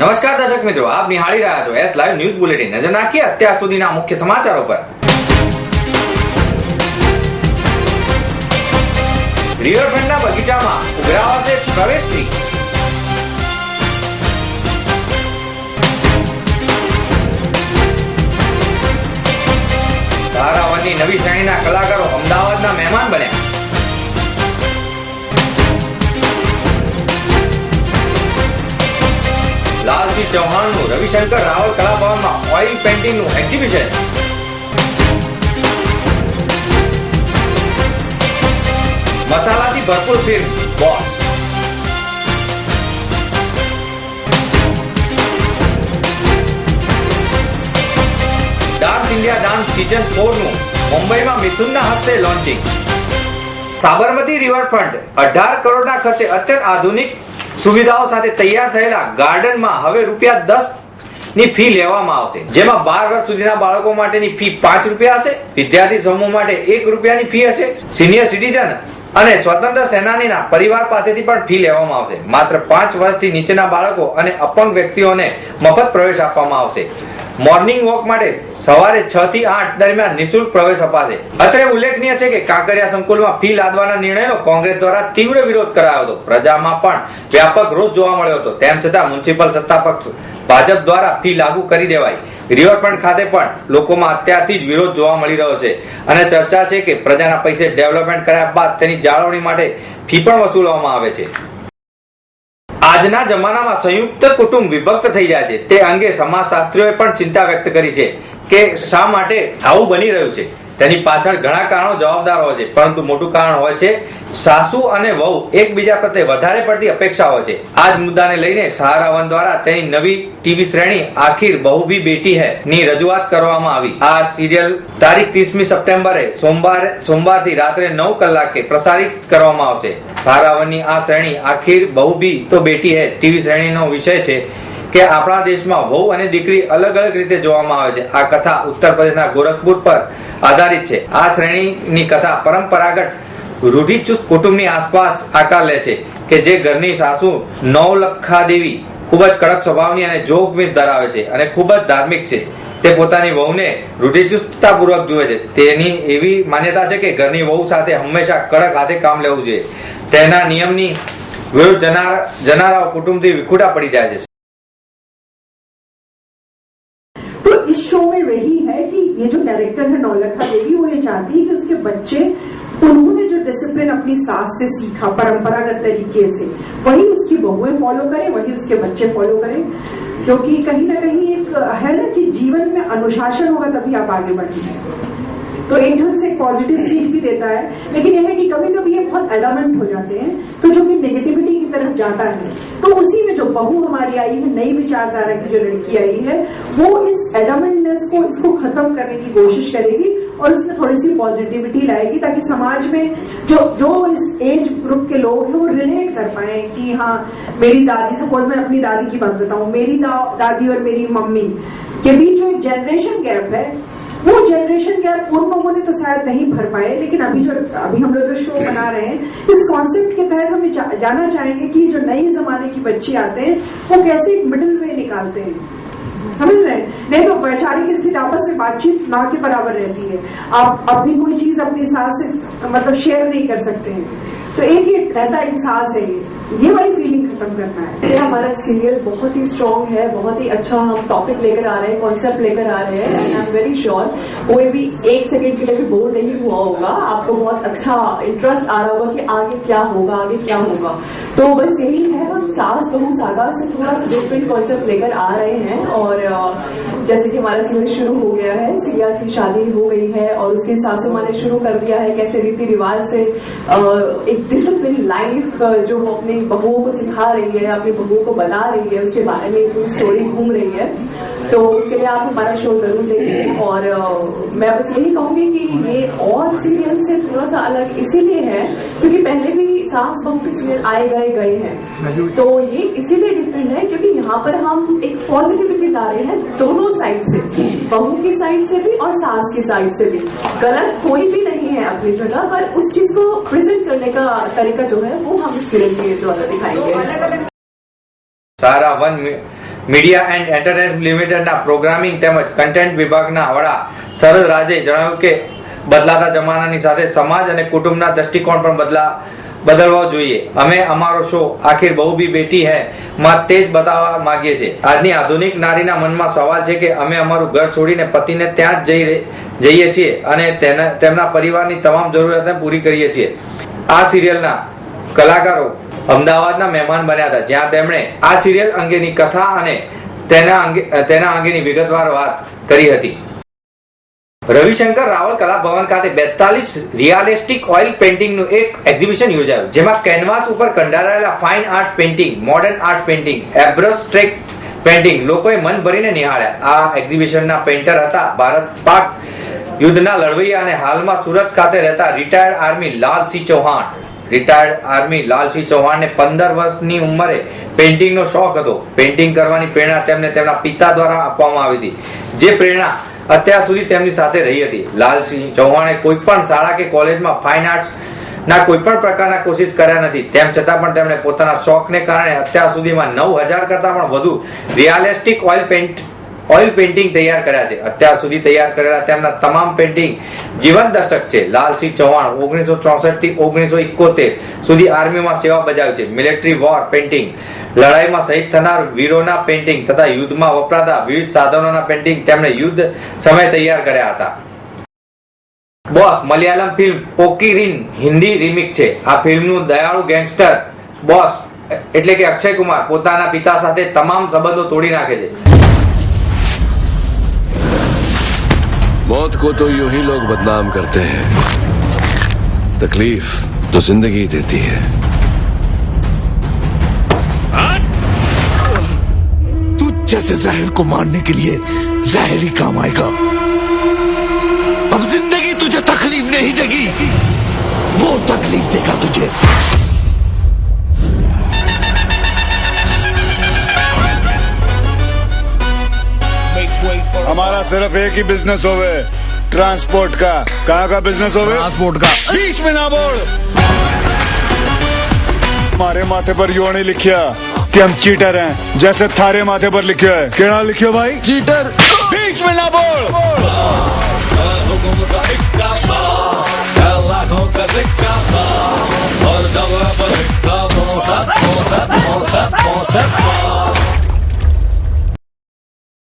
દર્શક મિત્રો, આપ નિહાળી રહ્યા છો એસ લાઈવ ન્યૂઝ બુલેટિન નજર નાખીએ અત્યાર સુધીના મુખ્ય સમાચારો પર. રિવરફ્રન્ટના બગીચામાં ઉઘરાવાશે પ્રવેશ ફી ધારાવરની નવી શ્રેણીના કલાકારો અમદાવાદના મહેમાન બન્યા. ચૌહાણનું, રવિશંકર રાવલ કલાભવનમાં ઓઇલ પેઇન્ટિંગનું એક્ઝિબિશન મસાલાથી ભરપૂર film boss dance India dance season ફોરનું મુંબઈમાં મિથુનના હસ્તે લોન્ચિંગ સાબરમતી રિવરફ્રન્ટ અઢાર કરોડના ખર્ચે અત્યંત આધુનિક સુવિધાઓ સાથે તૈયાર થયેલા ગાર્ડનમાં હવે રૂપિયા દસની ફી લેવામાં આવશે. જેમાં બાર વર્ષ સુધીના બાળકો માટેની ફી પાંચ રૂપિયા હશે, વિદ્યાર્થી સમૂહ માટે એક રૂપિયાની ફી હશે, સિનિયર સિટીઝન અને સ્વતંત્ર સેનાનીના પરિવાર પાસેથી પણ ફી લેવામાં આવશે. માત્ર પાંચ વર્ષથી નીચેના બાળકો અને અપંગ વ્યક્તિઓને મફત પ્રવેશ આપવામાં આવશે. મોર્નિંગ વોક માટે સવારે છ થી આઠ દરમિયાન નિઃશુલ્ક પ્રવેશ અપાશે. અત્રે ઉલ્લેખનીય છે કે કાંકરિયા સંકુલમાં ફી લાદવાના નિર્ણયનો કોંગ્રેસ દ્વારા તીવ્ર વિરોધ કરાયો હતો. પ્રજામાં પણ વ્યાપક રોષ જોવા મળ્યો હતો. તેમ છતાં મ્યુનિસિપલ સત્તા પક્ષ ભાજપ દ્વારા ફી લાગુ કરી દેવાઈ. રિવરફ્રન્ટ ખાતે પણ લોકોમાં અત્યારથી જ વિરોધ જોવા મળી રહ્યો છે. અને ચર્ચા છે કે પ્રજાના પૈસે ડેવલપમેન્ટ કર્યા બાદ તેની જાળવણી માટે ફી પણ વસૂલવામાં આવે છે. આજના જમાનામાં સંયુક્ત કુટુંબ વિભક્ત થઈ જાય છે. તે અંગે સમાજશાસ્ત્રીઓએ પણ ચિંતા વ્યક્ત કરી છે કે શા માટે આવું બની રહ્યું છે? તેની પાછળ ઘણા કારણો જવાબદાર હોય છે, પરંતુ મોટું કારણ હોય છે, સાસુ અને વહુ એકબીજા પ્રત્યે વધારે પડતી અપેક્ષા હોય છે. આ જ મુદ્દાને લઈને સહારાવન દ્વારા તેની નવી ટીવી શ્રેણી આખિર બહુ ભી બેટી હૈ ની રજૂઆત કરવામાં આવી. આ સિરિયલ તારીખ ત્રીસમી સપ્ટેમ્બરે સોમવાર સોમવારથી રાત્રે નવ કલાકે પ્રસારિત કરવામાં આવશે. સહારાવનની આ શ્રેણી આખિર બહુ ભી તો બેટી હૈ. ટીવી શ્રેણીનો વિષય છે કે આપણા દેશમાં વહુ અને દીકરી અલગ અલગ રીતે જોવામાં આવે છે. આ કથા ઉત્તર પ્રદેશના ગોરખપુર પર આધારિત છે. આ શ્રેણીની કથા પરંપરાગત રૂઢિચુસ્ત કુટુંબની આસપાસ આકાર લે છે કે જે ઘરની સાસુ નવલખા દેવી ખૂબ જ કડક સ્વભાવની અને જોગમીશ ધરાવે છે અને ખૂબ જ ધાર્મિક છે. તે પોતાની વહુને રૂઢિચુસ્તતાપૂર્વક જુએ છે. તેની એવી માન્યતા છે કે ઘરની વહુ સાથે હંમેશા કડક હાથે કામ લેવું જોઈએ. તેના નિયમની વિરુદ્ધ જનાર જનારાઓ કુટુંબથી વિખુટા પડી જાય છે. कैरेक्टर है नौलखा देवी वो ये चाहती है कि उसके बच्चे, उन्होंने जो डिसिप्लिन अपनी सास से सीखा, परंपरागत तरीके से, वही उसकी बहुएँ फॉलो करें, वही उसके बच्चे फॉलो करें। क्योंकि कहीं ना कहीं एक है ना कि जीवन में अनुशासन होगा तभी आप आगे बढ़ेंगे तो एक ढंग से एक पॉजिटिव सीख भी देता है। लेकिन यह है कि कभी कभी ये बहुत एडमेंट हो जाते हैं तो जो कि नेगेटिविटी की तरफ़ जाता है। तो उसी में जो बहू हमारी आई है नई विचारधारा की जो लड़की आई है वो इस एडमेंटनेस को इसको खत्म करने की कोशिश करेगी और उसमें थोड़ी सी पॉजिटिविटी लाएगी ताकि समाज में जो जो इस एज ग्रुप के लोग हैं वो रिलेट कर पाए कि हाँ मेरी दादी सपोज़ मैं अपनी दादी की बात बताऊँ मेरी दा, दादी और मेरी मम्मी के बीच जो एक जनरेशन गैप है वो जनरेशन गैप उन लोगों ने तो शायद नहीं भर पाए लेकिन अभी जो अभी हम लोग जो शो बना रहे हैं इस कॉन्सेप्ट के तहत हम जा, जाना चाहेंगे कि जो नए जमाने की बच्चे आते हैं वो कैसे मिडिल वे निकालते हैं। समझ रहे हैं? नहीं तो वैचारिक स्थिति आपस में बातचीत ना के बराबर रहती है। आप अपनी कोई चीज़ अपने सास से मतलब शेयर नहीं कर सकते हैं। तो एक ये रहता एहसास है ये। वाली फीलिंग खत्म करना है। हमारा सीरियल बहुत ही स्ट्रांग है, बहुत ही अच्छा हम टॉपिक लेकर आ रहे हैं कॉन्सेप्ट लेकर आ रहे हैं and I am very sure कोई भी एक सेकंड के लिए भी बोर नहीं हुआ होगा। आपको बहुत अच्छा इंटरेस्ट आ रहा होगा कि आगे क्या होगा, आगे क्या होगा। तो बस यही है हम सास बहू सागा से थोड़ा सा डिफरेंट कॉन्सेप्ट लेकर आ रहे हैं, और अ, जैसे कि हमारा सीरियल शुरू हो गया है सिया की शादी हो गई है और उसके सासू माँ ने शुरू कर दिया है कैसे रीति रिवाज से एक डिसिप्लिन लाइफ जो वो अपनी बहुओं को सिखा रही है अपनी बहुओं को बता रही है उसके बारे में पूरी स्टोरी घूम रही है। तो उसके लिए आप हमारा शो ज़रूर देखें और मैं बस यही कहूँगी कि ये और सीरियल से थोड़ा सा अलग इसीलिए है क्योंकि पहले भी सास बहू के सीरियल आए गए गए हैं तो ये इसीलिए डिफरेंट है क्योंकि यहाँ पर हम एक पॉजिटिविटी ला रहे हैं दोनों साइड से बहू की साइड से भी और सास की साइड से भी गलत कोई भी नहीं है अपनी जगह पर उस चीज को प्रेजेंट करने का तरीका जो है वो हम इस सीरियल के द्वारा दिखाएंगे Sahara one media and entertainment લિમિટેડના પ્રોગ્રામિંગ તેમજ કન્ટેન્ટ વિભાગના વડા શરદ રાજે જણાવ્યું કે બદલાતા જમાનાની સાથે સમાજ અને કુટુંબના દ્રષ્ટિકોણ પણ બદલા બદલવા જોઈએ. અમે, અમારો શો આખિર બહુ બી બેટી હે, માં તે જ બતાવવા માંગીએ છીએ. આજની આધુનિક નારીના મનમાં સવાલ છે કે અમે અમારું ઘર છોડીને પતિને ત્યાં જ જઈ જઈએ છીએ અને તેના, તેમના પરિવારની તમામ જરૂરિયાતો પૂરી કરીએ છીએ. આ સિરિયલના કલાકારો અમદાવાદના મહેમાન બન્યા હતા, જ્યાં તેમણે આ સિરિયલ અંગેની કથા અને તેના અંગે, તેના અંગેની વિગતવાર વાત કરી હતી. રવિશંકર રાવલ કલા ભવન ખાતે બેતાલીસ રિયાલિસ્ટિક ઓઇલ પેઇન્ટિંગનું એક એક્ઝિબિશન યોજાયું. જેમાં કેનવાસ ઉપર કંડારાયેલા fine arts painting modern arts painting abstract painting લોકોએ મન ભરીને નિહાળ્યા. આ એક્ઝિબિશનના પેઇન્ટર હતા ભારત પાક યુદ્ધના લડવૈયા અને હાલમાં સુરત ખાતે રહેતા retired army Lalsinh Chauhan. Retired army Lalsinh ચૌહાણને પંદર વર્ષની ઉંમરે પેઇન્ટિંગનો શોખ હતો. પેઇન્ટિંગ કરવાની પ્રેરણા તેમને તેમના પિતા દ્વારા આપવામાં આવી હતી. જે પ્રેરણા અત્યાર સુધી તેમની સાથે રહી હતી. લાલસિંહ ચૌહાણે કોઈ પણ શાળા કે કોલેજમાં ફાઇન આર્ટ્સ ના કોઈ પણ પ્રકારના કોશિશ કર્યા નથી. તેમ છતાં પણ તેમણે પોતાના શોખને કારણે અત્યાર સુધીમાં નવ હજાર કરતા પણ વધુ realistic oil paint oil painting તૈયાર કર્યા છે. અત્યાર સુધી તૈયાર કરેલા તેમના તમામ પેઇન્ટિંગ જીવન દર્શક છે. લાલસિંહ ચૌહાણ ઓગણીસો ચોસઠથી ઓગણીસો ઇકોતેર સુધી આર્મીમાં સેવા બજાવી છે. મિલિટરી વોર પેઇન્ટિંગ લડાઈમાં શહીદ થનાર વીરોના પેઇન્ટિંગ તથા યુદ્ધમાં વપરાતા વિવિધ સાધનોના પેઇન્ટિંગ તેમણે યુદ્ધ સમયે તૈયાર કર્યા હતા boss Malayalam film પોકીરિન Hindi remake છે આ ફિલ્મનું દયાળુ ગેંગસ્ટર બોસ એટલે કે અક્ષય કુમાર પોતાના પિતા સાથે તમામ સંબંધો તોડી નાખે છે मौत को तो यूं ही लोग बदनाम करते हैं तकलीफ तो जिंदगी देती है जैसे जहर को मारने के लिए जहर ही काम आएगा। अब ज़िंदगी तुझे तकलीफ़ नहीं देगी। वो तकलीफ़ देगा तुझे। हमारा सिर्फ़ एक ही बिज़नेस होवे। ट्रांसपोर्ट का। कहाँ का बिज़नेस हो होवे? ट्रांसपोर्ट का। बीच में ना बोल। हमारे माथे पर यो नहीं लिखिया। कि हम चीटर हैं जैसे थारे माथे पर लिखियो है केड़ा लिखियो भाई चीटर बीच में ना बोल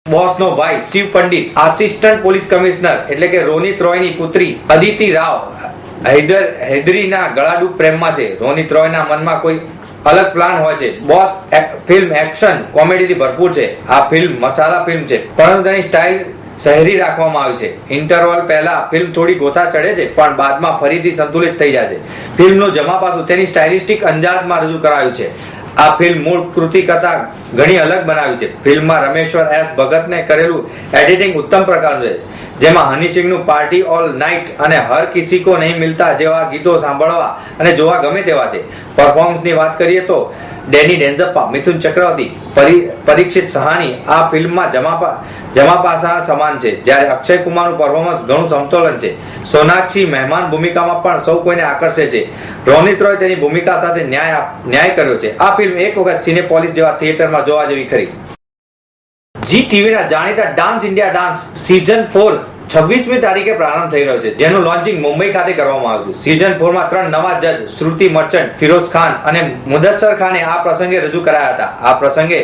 બોસનો ભાઈ Shiv Pandit assistant police commissioner એટલે કે રોનિત રોયની પુત્રી અદિતિ રાવ હૈદર હૈદરીના ગળાડૂબ પ્રેમમાં છે રોનિત રોયના મનમાં કોઈ અલગ પ્લાન હોય છે. બોસ ફિલ્મ એક્શન કોમેડીથી ભરપૂર છે. આ ફિલ્મ મસાલા ફિલ્મ છે. પરંતુ તેની સ્ટાઇલ શહેરી રાખવામાં આવી છે. ઇન્ટરવલ પહેલા ફિલ્મ થોડી ગોથા ચડે છે, પણ બાદમાં ફરીથી સંતુલિત થઈ જાય છે. ફિલ્મનું જમા પાસું તેની સ્ટાઇલિસ્ટિક અંદાજમાં રજૂ કરાયું છે. આ ફિલ્મ મૂળ કૃતિ કરતા ઘણી અલગ બનાવી છે. ફિલ્મમાં રમેશ્વર એસ ભગતને કરેલું એડિટિંગ ઉત્તમ પ્રકારનું છે. જેમાં હની સિંહનું પાર્ટી ઓલ નાઇટ અને હર કિસી કો નહીં મિલતા જેવા ગીતો સાંભળવા અને જોવા ગમે તેવા છે. પરફોર્મન્સની વાત કરીએ તો ડેની ડેન્ઝપ્પા, મિથુન ચક્રવર્તી પરીક્ષિત સહાની આ ફિલ્મમાં જમાપા, જમાપાસા સમાન છે, જ્યારે અક્ષય કુમારનું પરફોર્મન્સ ઘણું સમતોલન છે. સોનાક્ષી મહેમાન ભૂમિકામાં પણ સૌ કોઈને આકર્ષે છે. રોનિત રોય તેની ભૂમિકા સાથે ન્યાય ન્યાય કર્યો છે. આ ફિલ્મ એક વખત સિનેપોલિસ જેવા થિયેટરમાં જોવા જેવી ખરી. જી ટીવીના જાણીતા dance India dance season four છવ્વીસમી તારીખે પ્રારંભ થઈ રહ્યો છે જેનું લોન્ચિંગ મુંબઈ ખાતે કરવામાં આવ્યું છે સીઝન ફોરમાં ત્રણ નવા જજ શ્રુતિ મર્ચન્ટ ફિરોઝ ખાન અને મુદસ્સર ખાને આ પ્રસંગે રજૂ કરાયા હતા આ પ્રસંગે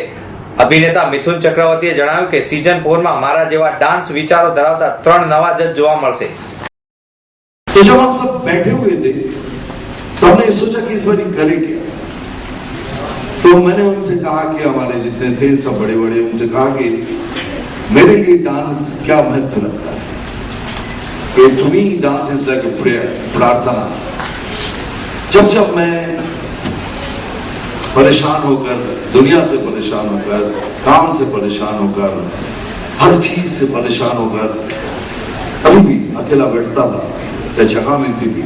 અભિનેતા મિથુન ચક્રવર્તીએ જણાવ્યું કે સીઝન ફોરમાં મારા જેવા ડાન્સ વિચારો ધરાવતા ત્રણ નવા જજ જોવા મળશે तो जब हम सब बैठे हुए थे तो हमने ये सोचा कि इस बार करें क्या तो मैंने उनसे कहा कि हमारे जितने थे, सब बड़े बड़े उनसे कहा कि मेरे लिए डांस क्या महत्व रखता है? कि to me dance is like प्रार्थना। जब जब मैं परेशान होकर, दुनिया से परेशान होकर, काम से परेशान होकर, हर चीज़ से परेशान होकर, कभी भी अकेला बैठता था, या जगह मिलती थी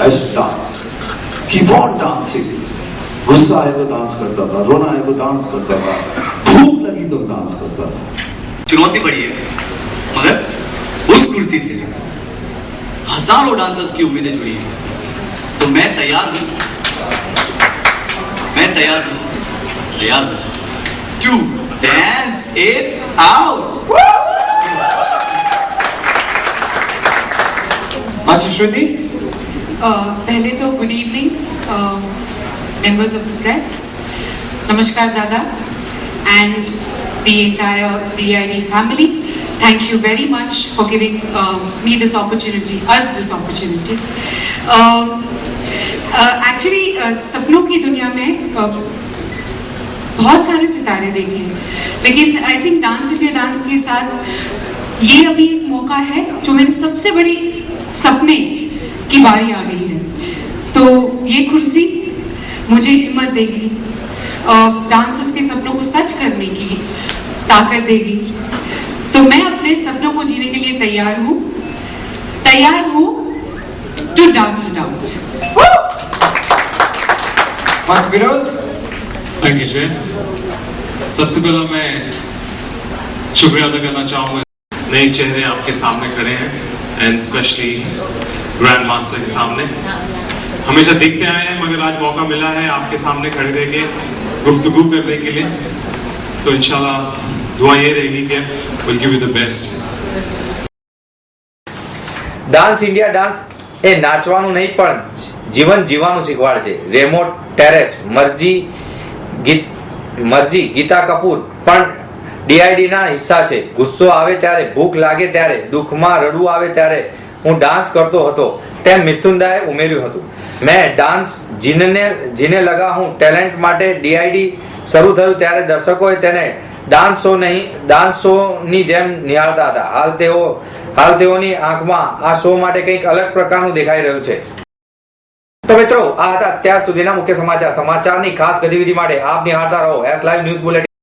I dance keep on dancing गुस्सा है तो डांस करता था रोना है तो डांस करता था भूख लगी तो डांस करता था। चुनौती बड़ी है मगर उस कुर्सी से हज़ारों डांसर्स की उम्मीदें जुड़ी हैं। तो मैं तैयार हूँ मैं तैयार हूँ तैयार हूँ। To dance it out. Master Shruti, Uh, पहले तो good evening members of the press namaskar dada and the entire DID family thank you very much for giving um, me this opportunity us this opportunity um, uh, actually uh, सपनों की दुनिया में uh, बहुत सारे सितारे देखे हैं लेकिन I think dance India dance के साथ ये अभी एक मौका है जो मेरे सबसे बड़ी सपने की बारी आ गई है तो ये कुर्सी मुझे हिम्मत देगी। डांसर्स के सपनों को सच करने की ताकत देगी। तो मैं अपने सपनों को जीने के लिए तैयार हूँ। तैयार हूँ to dance it out thank you सबसे पहला मैं शुक्रिया अदा करना चाहूँगा। नए चेहरे आपके सामने खड़े हैं एंड स्पेशली ग्रैंड मास्टर के सामने। हमेशा देखते आए हैं। मगर आज मौका मिला है आपके सामने खड़े रह के गुफ्तगू करने के लिए तो इंशाल्लाह दुआ ये रहेगी कि will give you the best dance India dance એ નાચવાનું નહીં પણ જીવન જીવવાનું શીખવાડે છે રેમો ટેરેસ મરજી ગીત મરજી ગીતા કપૂર પણ ડીઆઈડી ના હિસ્સા છે ગુસ્સો આવે ત્યારે ભૂખ લાગે ત્યારે દુઃખમાં રડવું આવે ત્યારે હું ડાન્સ કરતો હતો તેમ મિથુનદાએ ઉમેર્યું હતું મેં ડાન્સ જીનને જીને લગા હું ટેલેન્ટ માટે ડીઆઈડી શરૂ થયું ત્યારે દર્શકોએ તેને ડાન્સ શો નહીં ડાન્સ શો ની જેમ નિહાળતા હતા. હાલ તેઓ, હાલ તેઓની આંખમાં આ શો માટે કંઈક અલગ પ્રકારનું દેખાઈ રહ્યું છે. તો મિત્રો, આ હતા અત્યાર સુધીના મુખ્ય સમાચાર. સમાચારની ખાસ ગતિવિધિ માટે આપ નિહાળતા રહો. S live news bulletin